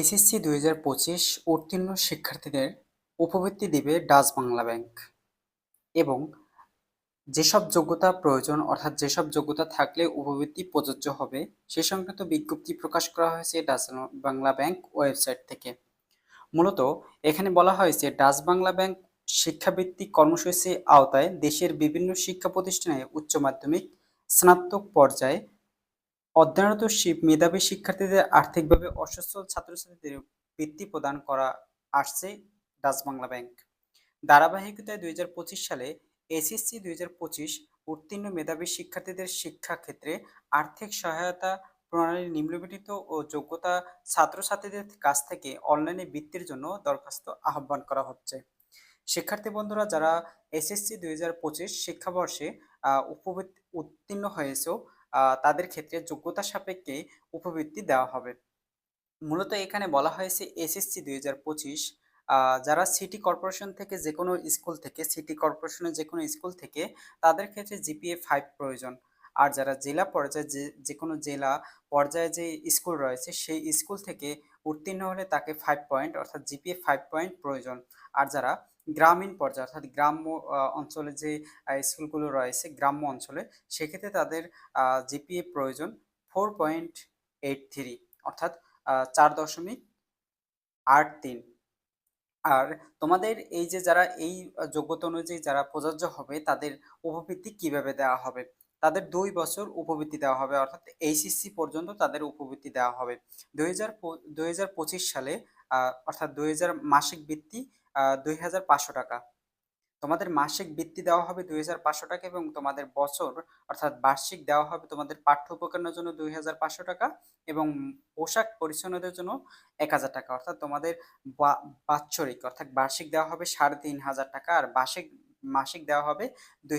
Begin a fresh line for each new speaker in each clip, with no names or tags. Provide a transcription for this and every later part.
SSC দুই হাজার পঁচিশ উত্তীর্ণ শিক্ষার্থীদের উপবৃত্তি দেবে ডাচ বাংলা ব্যাংক এবং যেসব যোগ্যতা প্রয়োজন অর্থাৎ যেসব যোগ্যতা থাকলে উপবৃত্তি প্রযোজ্য হবে সে সংক্রান্ত বিজ্ঞপ্তি প্রকাশ করা হয়েছে ডাচ বাংলা ব্যাংক ওয়েবসাইট থেকে মূলত এখানে বলা হয়েছে ডাচ বাংলা ব্যাংক শিক্ষাবৃত্তি কর্মসূচির আওতায় দেশের বিভিন্ন শিক্ষা প্রতিষ্ঠানে উচ্চ মাধ্যমিক স্নাতক পর্যায়ে অধ্যয়নরত মেধাবী শিক্ষার্থীদের আর্থিকভাবে অসচ্ছল ছাত্রছাত্রীদের বৃত্তি প্রদান করা আসছে ডাচ বাংলা ব্যাংক ধারাবাহিকতায় দুই সালে এসএসসি দুই হাজার পঁচিশ উত্তীর্ণ মেধাবী শিক্ষার্থীদের শিক্ষাক্ষেত্রে আর্থিক সহায়তা প্রণালী নিম্নলিখিত ও যোগ্যতা ছাত্রছাত্রীদের কাছ থেকে অনলাইনে বৃত্তির জন্য দরখাস্ত আহ্বান করা হচ্ছে শিক্ষার্থী বন্ধুরা যারা এসএসসি দুই শিক্ষাবর্ষে উপবৃত্তি উত্তীর্ণ হয়েছেও তাদের ক্ষেত্রে যোগ্যতা সাপেক্ষে উপবৃত্তি দেওয়া হবে মূলত এখানে বলা হয়েছে এসএসসি দুই হাজার পঁচিশ যারা সিটি কর্পোরেশন থেকে যে কোনো স্কুল থেকে সিটি কর্পোরেশনের যে কোনো স্কুল থেকে তাদের ক্ষেত্রে জিপিএ ফাইভ প্রয়োজন আর যারা জেলা পর্যায়ে যে যে কোনো জেলা পর্যায়ে যে স্কুল রয়েছে সেই স্কুল থেকে উত্তীর্ণ হলে তাকে ফাইভ পয়েন্ট অর্থাৎ জিপিএ ফাইভ পয়েন্ট প্রয়োজন আর যারা গ্রামীণ পর্যায়ে অর্থাৎ গ্রাম্য অঞ্চলে যে স্কুলগুলো রয়েছে গ্রাম্য অঞ্চলে সেক্ষেত্রে তাদের জিপিএ প্রয়োজন ফোর পয়েন্ট এইট থ্রি অর্থাৎ চার দশমিক আট তিন আর তোমাদের এই যে যারা এই যোগ্যতা অনুযায়ী যারা প্রযোজ্য হবে তাদের উপবৃত্তি কিভাবে দেওয়া হবে তাদের দুই বছর উপবৃত্তি দেওয়া হবে অর্থাৎ এইচএসসি পর্যন্ত তাদের উপবৃত্তি দেওয়া হবে দুই হাজার সালে অর্থাৎ দুই মাসিক বৃত্তি দুই টাকা তোমাদের মাসিক বৃত্তি দেওয়া হবে দুই হাজার পাঁচশো টাকা এবং তোমাদের বছর অর্থাৎ বার্ষিক দেওয়া হবে তোমাদের পাঠ্য উপকরণের জন্য দুই হাজার পাঁচশো টাকা এবং পোশাক পরিচ্ছন্নদের জন্য এক হাজার টাকা অর্থাৎ তোমাদের বাৎসরিক অর্থাৎ বার্ষিক দেওয়া হবে সাড়ে তিন হাজার টাকা আর বার্ষিক মাসিক দেওয়া হবে দুই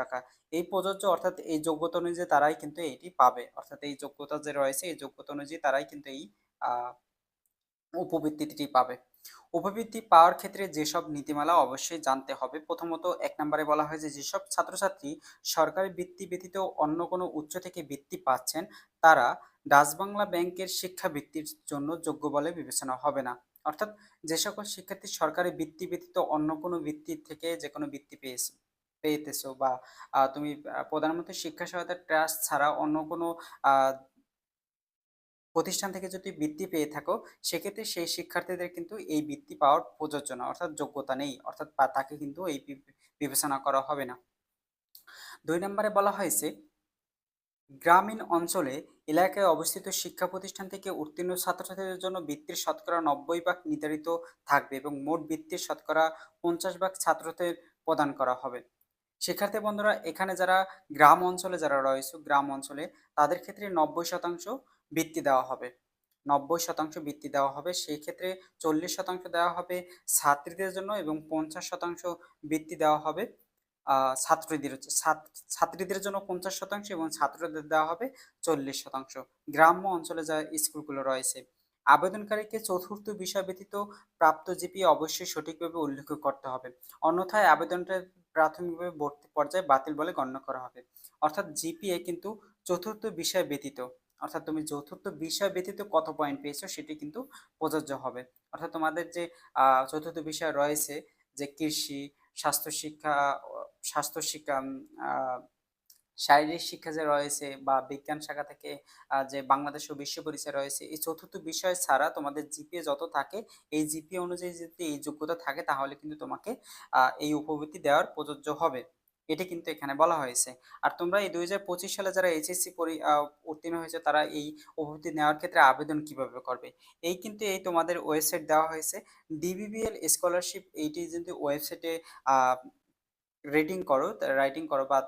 টাকা এই প্রযোজ্য অর্থাৎ এই যোগ্যতা অনুযায়ী তারাই কিন্তু এটি পাবে অর্থাৎ এই যোগ্যতা যে রয়েছে এই যোগ্যতা অনুযায়ী তারাই কিন্তু এই উপবৃত্তিটি পাবে উপবৃত্তি পাওয়ার ক্ষেত্রে যেসব নীতিমালা অবশ্যই জানতে হবে প্রথমত এক নম্বরে বলা হয় যে যেসব ছাত্রছাত্রী সরকারি বৃত্তি ব্যতীত অন্য কোনো উচ্চ থেকে বৃত্তি পাচ্ছেন তারা ডাচবাংলা ব্যাংকের শিক্ষা বৃত্তির জন্য যোগ্য বলে বিবেচনা হবে না অর্থাৎ যে সকল শিক্ষার্থী সরকারি বৃত্তি ব্যতীত অন্য কোনো বৃত্তির থেকে যে কোনো বৃত্তি পেয়েছে পেয়েতেছো বা তুমি প্রধানমন্ত্রী শিক্ষা সহায়তা ট্রাস্ট ছাড়া অন্য কোনো প্রতিষ্ঠান থেকে যদি বৃত্তি পেয়ে থাকো সেক্ষেত্রে সেই শিক্ষার্থীদের কিন্তু এই বৃত্তি পাওয়ার প্রযোজ্য না অর্থাৎ যোগ্যতা নেই অর্থাৎ তাকে কিন্তু এই বিবেচনা করা হবে না দুই নম্বরে বলা হয়েছে গ্রামীণ অঞ্চলে এলাকায় অবস্থিত শিক্ষা প্রতিষ্ঠান থেকে উত্তীর্ণ ছাত্রছাত্রীদের জন্য বৃত্তির শতকরা নব্বই ভাগ নির্ধারিত থাকবে এবং মোট বৃত্তির শতকরা পঞ্চাশ ভাগ ছাত্রদের প্রদান করা হবে শিক্ষার্থী বন্ধুরা এখানে যারা গ্রাম অঞ্চলে যারা রয়েছে গ্রাম অঞ্চলে তাদের ক্ষেত্রে নব্বই শতাংশ বৃত্তি দেওয়া হবে নব্বই শতাংশ বৃত্তি দেওয়া হবে সেই ক্ষেত্রে চল্লিশ শতাংশ দেওয়া হবে ছাত্রীদের জন্য এবং পঞ্চাশ শতাংশ বৃত্তি দেওয়া হবে ছাত্রীদের ছাত্রীদের জন্য পঞ্চাশ শতাংশ এবং ছাত্রদের দেওয়া হবে চল্লিশ শতাংশ গ্রাম্য অঞ্চলে যা স্কুলগুলো রয়েছে আবেদনকারীকে চতুর্থ বিষয় ব্যতীত প্রাপ্ত জিপি অবশ্যই সঠিকভাবে উল্লেখ করতে হবে অন্যথায় আবেদনটা প্রাথমিকভাবে ভর্তি পর্যায়ে বাতিল বলে গণ্য করা হবে অর্থাৎ জিপিএ কিন্তু চতুর্থ বিষয় ব্যতীত অর্থাৎ তুমি চতুর্থ বিষয় ব্যতীত কত পয়েন্ট পেয়েছো সেটি কিন্তু প্রযোজ্য হবে অর্থাৎ তোমাদের যে চতুর্থ বিষয় রয়েছে যে কৃষি স্বাস্থ্য শিক্ষা স্বাস্থ্য শিক্ষা শারীরিক শিক্ষা যে রয়েছে বা বিজ্ঞান শাখা থেকে যে বাংলাদেশ ও বিশ্ব পরিচয় রয়েছে এই চতুর্থ বিষয় ছাড়া তোমাদের জিপিএ যত থাকে এই জিপিএ অনুযায়ী যদি এই যোগ্যতা থাকে তাহলে কিন্তু তোমাকে এই উপবৃত্তি দেওয়ার প্রযোজ্য হবে এটি কিন্তু এখানে বলা হয়েছে আর তোমরা এই দুই সালে যারা এইচএসসি পরি উত্তীর্ণ হয়েছে তারা এই উপভূতি নেওয়ার ক্ষেত্রে আবেদন কিভাবে করবে এই কিন্তু এই তোমাদের ওয়েবসাইট দেওয়া হয়েছে ডিবিবিএল স্কলারশিপ এইটি কিন্তু ওয়েবসাইটে রেটিং করো রাইটিং করো বা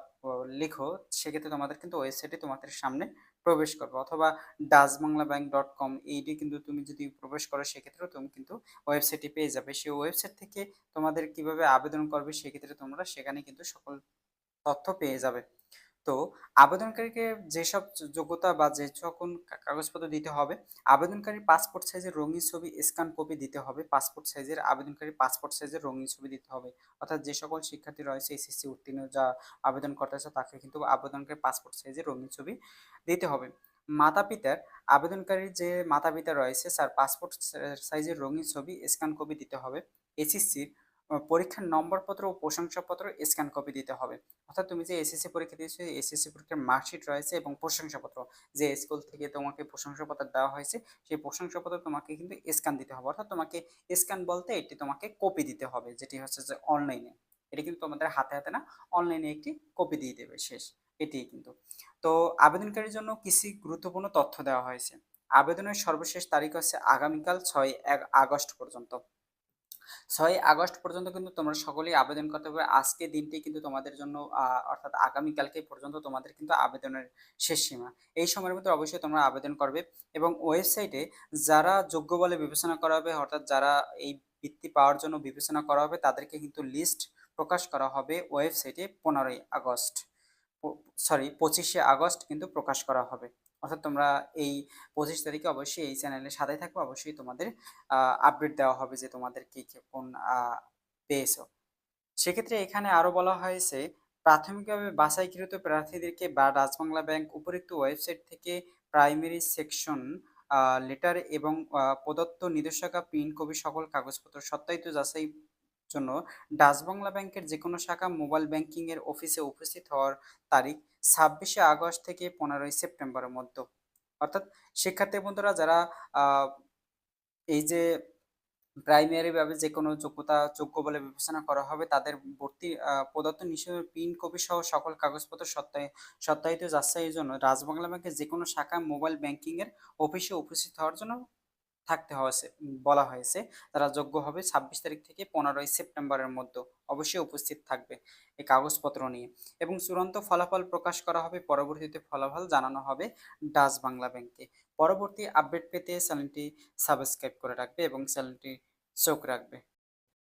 লিখো সেক্ষেত্রে তোমাদের কিন্তু ওয়েবসাইটে তোমাদের সামনে প্রবেশ করবে অথবা Dutch Bangla bank dot com এইটি কিন্তু তুমি যদি প্রবেশ করো সেক্ষেত্রেও তুমি কিন্তু ওয়েবসাইটে পেয়ে যাবে সেই ওয়েবসাইট থেকে তোমাদের কিভাবে আবেদন করবে সেক্ষেত্রে তোমরা সেখানে কিন্তু সকল তথ্য পেয়ে যাবে তো আবেদনকারীকে যেসব যোগ্যতা বা যে সকল কাগজপত্র দিতে হবে আবেদনকারীর পাসপোর্ট সাইজের রঙিন ছবি স্ক্যান কপি দিতে হবে পাসপোর্ট সাইজের আবেদনকারী পাসপোর্ট সাইজের রঙিন ছবি দিতে হবে অর্থাৎ যে সকল শিক্ষার্থী রয়েছে এসএসসি উত্তীর্ণ যা আবেদন করতে আছে তাকে কিন্তু আবেদনকারী পাসপোর্ট সাইজের রঙিন ছবি দিতে হবে মাতা পিতার আবেদনকারীর যে মাতা পিতা রয়েছে স্যার পাসপোর্ট সাইজের রঙিন ছবি স্ক্যান কপি দিতে হবে এসএসসির পরীক্ষার নম্বরপত্র ও প্রশংসাপত্র স্ক্যান কপি দিতে হবে অর্থাৎ তুমি যে এসএসসি পরীক্ষা দিয়েছো এসএসসি পরীক্ষার মার্কশিট রয়েছে এবং প্রশংসাপত্র যে স্কুল থেকে তোমাকে প্রশংসাপত্র দেওয়া হয়েছে সেই প্রশংসাপত্র তোমাকে কিন্তু স্ক্যান দিতে হবে অর্থাৎ তোমাকে স্ক্যান বলতে এটি তোমাকে কপি দিতে হবে যেটি হচ্ছে যে অনলাইনে এটি কিন্তু তোমাদের হাতে হাতে না অনলাইনে একটি কপি দিয়ে দেবে শেষ এটি কিন্তু তো আবেদনকারীর জন্য কিছু গুরুত্বপূর্ণ তথ্য দেওয়া হয়েছে আবেদনের সর্বশেষ তারিখ হচ্ছে আগামীকাল ছয় এক আগস্ট পর্যন্ত ছয় আগস্ট পর্যন্ত কিন্তু তোমরা সকলেই আবেদন করতে পারবে আজকে দিনটি কিন্তু তোমাদের জন্য অর্থাৎ আগামীকালকে পর্যন্ত তোমাদের কিন্তু আবেদনের শেষ সীমা এই সময়ের মধ্যে অবশ্যই তোমরা আবেদন করবে এবং ওয়েবসাইটে যারা যোগ্য বলে বিবেচনা করা হবে অর্থাৎ যারা এই বৃত্তি পাওয়ার জন্য বিবেচনা করা হবে তাদেরকে কিন্তু লিস্ট প্রকাশ করা হবে ওয়েবসাইটে পনেরোই আগস্ট সরি পঁচিশে আগস্ট কিন্তু প্রকাশ করা হবে অর্থাৎ তোমরা এই পঁচিশ তারিখে অবশ্যই এই চ্যানেলে সাদাই থাকবে অবশ্যই তোমাদের আপডেট দেওয়া হবে যে তোমাদের কী কোন পেয়েছ সেক্ষেত্রে এখানে আরও বলা হয়েছে প্রাথমিকভাবে বাছাইকৃত প্রার্থীদেরকে বা রাজবাংলা ব্যাংক উপরিক্ত ওয়েবসাইট থেকে প্রাইমারি সেকশন লেটার এবং প্রদত্ত নির্দেশিকা প্রিন্ট কপি সকল কাগজপত্র সত্যায়িত যাচাই জন্য ডাচ বাংলা ব্যাংকের যে কোনো শাখা মোবাইল ব্যাংকিংয়ের অফিসে উপস্থিত হওয়ার তারিখ ছাব্বিশে আগস্ট থেকে পনেরোই সেপ্টেম্বরের মধ্যে অর্থাৎ শিক্ষার্থী বন্ধুরা যারা এই যে প্রাইমারি ভাবে যে কোনো যোগ্যতা যোগ্য বলে বিবেচনা করা হবে তাদের ভর্তি প্রদত্ত নিষেধ পিন কপি সহ সকল কাগজপত্র সত্যায় সত্যায়িত এই জন্য রাজবাংলা ব্যাংকের যে কোনো শাখায় মোবাইল ব্যাংকিংয়ের অফিসে উপস্থিত হওয়ার জন্য থাকতে হয়েছে বলা হয়েছে তারা যোগ্য হবে ছাব্বিশ তারিখ থেকে পনেরোই সেপ্টেম্বরের মধ্যে অবশ্যই উপস্থিত থাকবে এই কাগজপত্র নিয়ে এবং চূড়ান্ত ফলাফল প্রকাশ করা হবে পরবর্তীতে ফলাফল জানানো হবে ডাচ বাংলা ব্যাংকে পরবর্তী আপডেট পেতে চ্যানেলটি সাবস্ক্রাইব করে রাখবে এবং চ্যানেলটি চোখ রাখবে